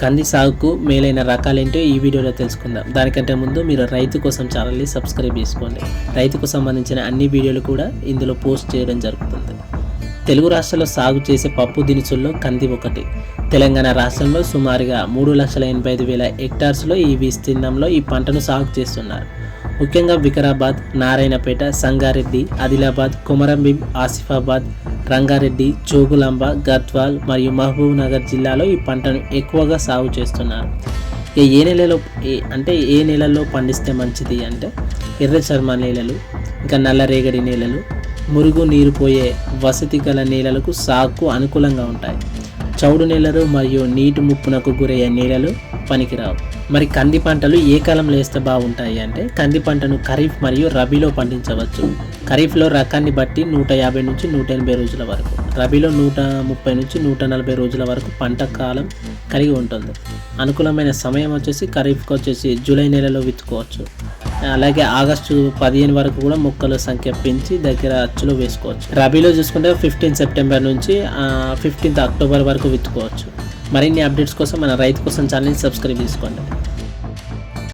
కంది సాగుకు మేలైన రకాలేంటో ఈ వీడియోలో తెలుసుకుందాం. దానికంటే ముందు మీరు రైతు కోసం ఛానల్ని సబ్స్క్రైబ్ చేసుకోండి. రైతుకు సంబంధించిన అన్ని వీడియోలు కూడా ఇందులో పోస్ట్ చేయడం జరుగుతుంది. తెలుగు రాష్ట్రాల్లో సాగు చేసే పప్పు దినుసుల్లో కంది ఒకటి. తెలంగాణ రాష్ట్రంలో సుమారుగా మూడు లక్షల ఎనభై ఐదు వేల హెక్టార్స్లో ఈ విస్తీర్ణంలో ఈ పంటను సాగు చేస్తున్నారు. ముఖ్యంగా వికారాబాద్ నారాయణపేట సంగారెడ్డి ఆదిలాబాద్ కొమరంభీం ఆసిఫాబాద్ రంగారెడ్డి జోగులాంబ గద్వాల్ మరియు మహబూబ్ నగర్ జిల్లాలో ఈ పంటను ఎక్కువగా సాగు చేస్తున్నారు. ఏ నెలలో ఏ- అంటే ఏ నెలల్లో పండిస్తే మంచిది అంటే ఎర్ర చర్మ నేలలు ఇంకా నల్లరేగడి నేలలు మురుగు నీరు పోయే వసతి గల నేలలకు సాగుకు అనుకూలంగా ఉంటాయి. చౌడు నేలలు మరియు నీటి ముప్పునకు గురయ్యే నేలలు పనికిరావు. మరి కంది పంటలు ఏ కాలంలో వేస్తే బాగుంటాయి అంటే కంది పంటను ఖరీఫ్ మరియు రబీలో పండించవచ్చు. ఖరీఫ్లో రకాన్ని బట్టి నూట యాభై నుంచి నూట ఎనభై రోజుల వరకు రబీలో నూట ముప్పై నుంచి నూట నలభై రోజుల వరకు పంట కాలం కలిగి ఉంటుంది. అనుకూలమైన సమయం వచ్చేసి ఖరీఫ్కి వచ్చేసి జూలై నెలలో విత్తుకోవచ్చు. అలాగే ఆగస్టు పదిహేను వరకు కూడా మొక్కల సంఖ్య పెంచి దగ్గర అచ్చులో వేసుకోవచ్చు. రబీలో చూసుకుంటే ఫిఫ్టీన్ సెప్టెంబర్ నుంచి ఫిఫ్టీన్త్ అక్టోబర్ వరకు విత్తుకోవచ్చు. మరిన్ని అప్డేట్స్ కోసం మన రైతు కోసం ఛానల్ని సబ్స్క్రైబ్ చేసుకోండి.